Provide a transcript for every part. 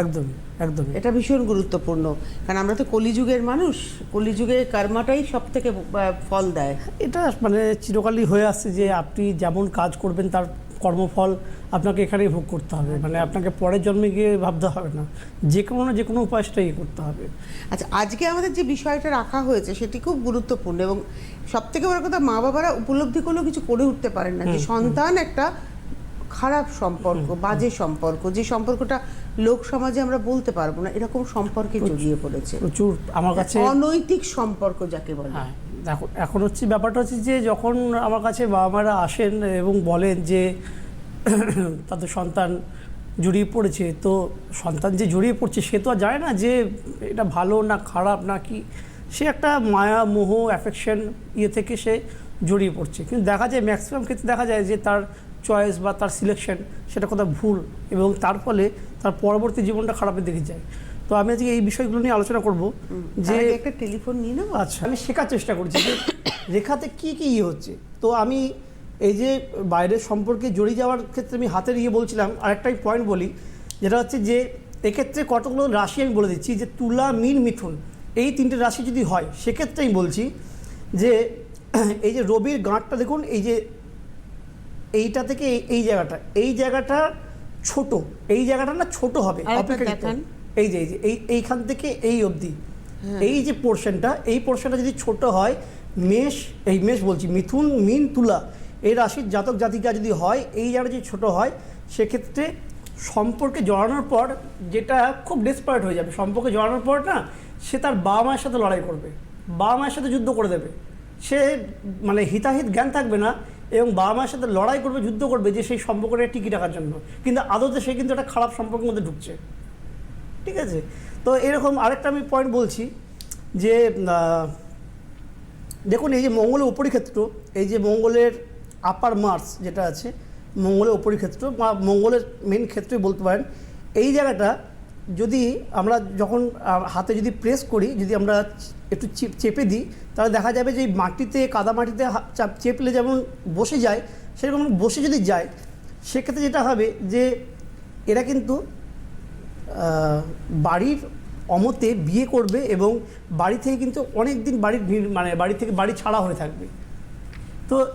একদম একদম। এটা ভীষণ গুরুত্বপূর্ণ। কারণ আমরা তো কলিযুগের মানুষ কলিযুগে কর্মাটাই সব থেকে ফল দেয়। এটা মানে চিরকালই হয়ে আসছে যে আপনি যেমন কাজ করবেন তার কর্মফল আপনাকে এখানেই ভোগ করতে হবে। মানে আপনাকে পরের জন্মে গিয়ে ভাবতে হবে না। যে কোনো না যে কোনো উপায় সেটা ইয়ে করতে হবে। আচ্ছা আজকে আমাদের যে বিষয়টা রাখা হয়েছে সেটি খুব গুরুত্বপূর্ণ এবং সব থেকে বড় কথা মা বাবারা উপলব্ধি করলেও কিছু করে উঠতে পারেন না। যে সন্তান একটা খারাপ সম্পর্ক বাজে সম্পর্ক যে সম্পর্কটা লোক সমাজে আমরা বলতে পারব না এরকম সম্পর্কে জড়িয়ে পড়েছে। প্রচুর আমার কাছে অনৈতিক সম্পর্ক যাকে বলে। হ্যাঁ দেখো এখন হচ্ছে ব্যাপারটা হচ্ছে যে যখন আমার কাছে বাবা মারা আসেন এবং বলেন যে তাদের সন্তান জড়িয়ে পড়েছে তো সন্তান যে জড়িয়ে পড়ছে সে তো আর জানে না যে এটা ভালো না খারাপ না কি সে একটা মায়া মোহ অ্যাফেকশন ইয়ে থেকে সে জড়িয়ে পড়ছে। কিন্তু দেখা যায় ম্যাক্সিমাম ক্ষেত্রে দেখা যায় যে তার চয়েস বা তার সিলেকশন সেটা কোথাও ভুল এবং তার ফলে তার পরবর্তী জীবনটা খারাপের দিকে যায়। তো আমি আজকে এই বিষয়গুলো নিয়ে আলোচনা করব যে একটা টেলিফোন নিয়ে নেব আচ্ছা আমি শেখার চেষ্টা করছি যে রেখাতে কি কি ইয়ে হচ্ছে। তো আমি এই যে বাইরের সম্পর্কে জড়িয়ে যাওয়ার ক্ষেত্রে আমি হাতের ইয়ে বলছিলাম আরেকটাই পয়েন্ট বলি যেটা হচ্ছে যে এক্ষেত্রে কতগুলো রাশি আমি বলে দিচ্ছি যে তুলা মিন মিথুন এই তিনটে রাশি যদি হয় সেক্ষেত্রে আমি বলছি যে এই যে রবির গাঁটটা দেখুন এই যে এইটা থেকে এই- জায়গাটা এই জায়গাটা ছোট এই জায়গাটা না ছোট হবে অপেক্ষাকৃত। এই যে এই যে এই এইখান থেকে এই অবধি। এই যে পোর্শনটা এই পোর্শনটা যদি ছোট হয় মেষ এই মেষ বলছি মিথুন মিন তুলা এই রাশির জাতক জাতিকা যদি হয় এই জায়গাটা যদি ছোট হয় সেক্ষেত্রে সম্পর্কে জড়ানোর পর যেটা খুব ডেসপারেট হয়ে যাবে সম্পর্কে জড়ানোর পর না সে তার বাবা মায়ের সাথে লড়াই করবে। বাবা মায়ের সাথে যুদ্ধ করে দেবে। সে মানে হিতাহিত জ্ঞান থাকবে না এবং বাবা মায়ের সাথে লড়াই করবে, যুদ্ধ করবে যে সেই সম্পর্কটা টিকি রাখার জন্য। কিন্তু আদতে সে কিন্তু একটা খারাপ সম্পর্কের মধ্যে ঢুকছে। ঠিক আছে? তো এরকম আরেকটা আমি পয়েন্ট বলছি যে দেখুন, এই যে মঙ্গলের উপরিক্ষেত্র, এই যে মঙ্গলের আপার মার্স যেটা আছে, মঙ্গলের উপরিক্ষেত্র বা মঙ্গলের মেন ক্ষেত্রে বলতে পারেন, এই জায়গাটা যদি আমরা যখন হাতে যদি প্রেস করি, যদি আমরা একটু চিপ- দিই, তাহলে দেখা যাবে যে মাটিতে, কাদা মাটিতে চেপলে যেমন বসে যায়, সেরকম বসে যদি যায়, সেক্ষেত্রে যেটা হবে যে এরা কিন্তু বাড়ির অমতে বিয়ে করবে এবং বাড়ি থেকে কিন্তু অনেক দিন বাড়ির মানে বাড়ি থেকে বাড়ি ছাড়া হয়ে থাকবে। তো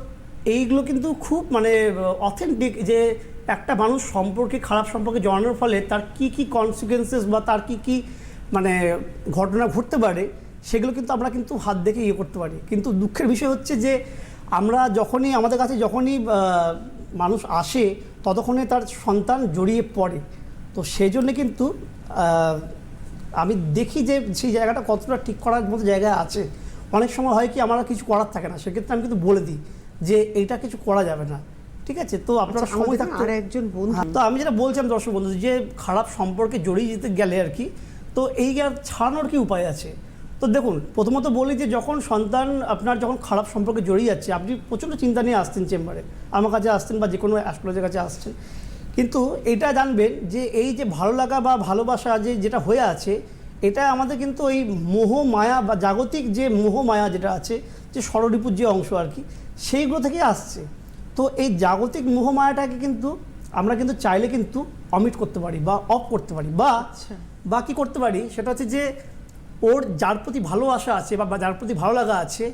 এইগুলো কিন্তু খুব মানে অথেন্টিক যে একটা মানুষ সম্পর্কে, খারাপ সম্পর্কে জড়ানোর ফলে তার কি কি কনসিকুয়েন্সেস বা তার কি কি মানে ঘটনা ঘটতে পারে, সেগুলো কিন্তু আমরা কিন্তু হাত দেখে ইয়ে করতে পারি। কিন্তু দুঃখের বিষয় হচ্ছে যে, আমরা যখনই, আমাদের কাছে যখনই মানুষ আসে, ততক্ষণে তার সন্তান জড়িয়ে পড়ে। তো সেই জন্যে কিন্তু আমি দেখি যে সেই জায়গাটা কতটা ঠিক করার মতো জায়গা আছে। অনেক সময় হয় কি, আমার কিছু করার থাকে না। সেক্ষেত্রে আমি কিন্তু বলে দিই যে, এইটা কিছু করা যাবে না। ঠিক আছে? তো আপনারা আচ্ছা, সময় থাকতে আর একজন বন্ধু হ্যাঁ, তো আমি যেটা বলছিলাম দর্শক বন্ধু যে খারাপ সম্পর্কে জড়িয়ে যেতে গেলে আর কি তো এই আর ছাড়ানোর কি উপায় আছে? তো দেখুন প্রথমত বলি যে যখন সন্তান আপনার যখন খারাপ সম্পর্কে জড়িয়ে যাচ্ছে আপনি প্রচণ্ড চিন্তা নিয়ে আসতেন চেম্বারে আমার কাছে আসতেন বা যে কোনো অ্যাস্ট্রোলজের কাছে আসছেন কিন্তু এটা জানবেন যে এই যে ভালো লাগা বা ভালোবাসা যে যেটা হয়ে আছে এটা আমাদের কিন্তু ওই মোহ মায়া বা জাগতিক যে মোহ মায়া যেটা আছে যে ষড়রিপুর যে অংশ আর কি সেইগুলো থেকে আসছে। তো এই জাগতিক মোহমায়াটাকে কিন্তু আমরা কিন্তু চাইলে কিন্তু অমিট করতে পারি বা অফ করতে পারি বা আচ্ছা। বা কী করতে পারি? সেটা হচ্ছে যে ওর যার প্রতি ভালোবাসা আছে বা যার প্রতি ভালো লাগা আছে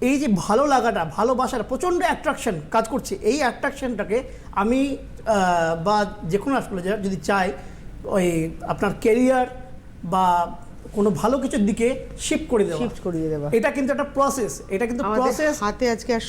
এই যে ভালো লাগাটা ভালোবাসাটা প্রচণ্ড অ্যাট্রাকশন কাজ করছে এই অ্যাট্রাকশনটাকে আমি বা যে কোনো অ্যাস্ট্রোলজার যদি চাই ওই আপনার কেরিয়ার বা কোনো ভালো কিছুর দিকে শিফট করে দেওয়া। শিফট করিয়ে দেওয়া। এটা কিন্তু একটা প্রসেস এটা কিন্তু প্রসেস হাতে আজকে আর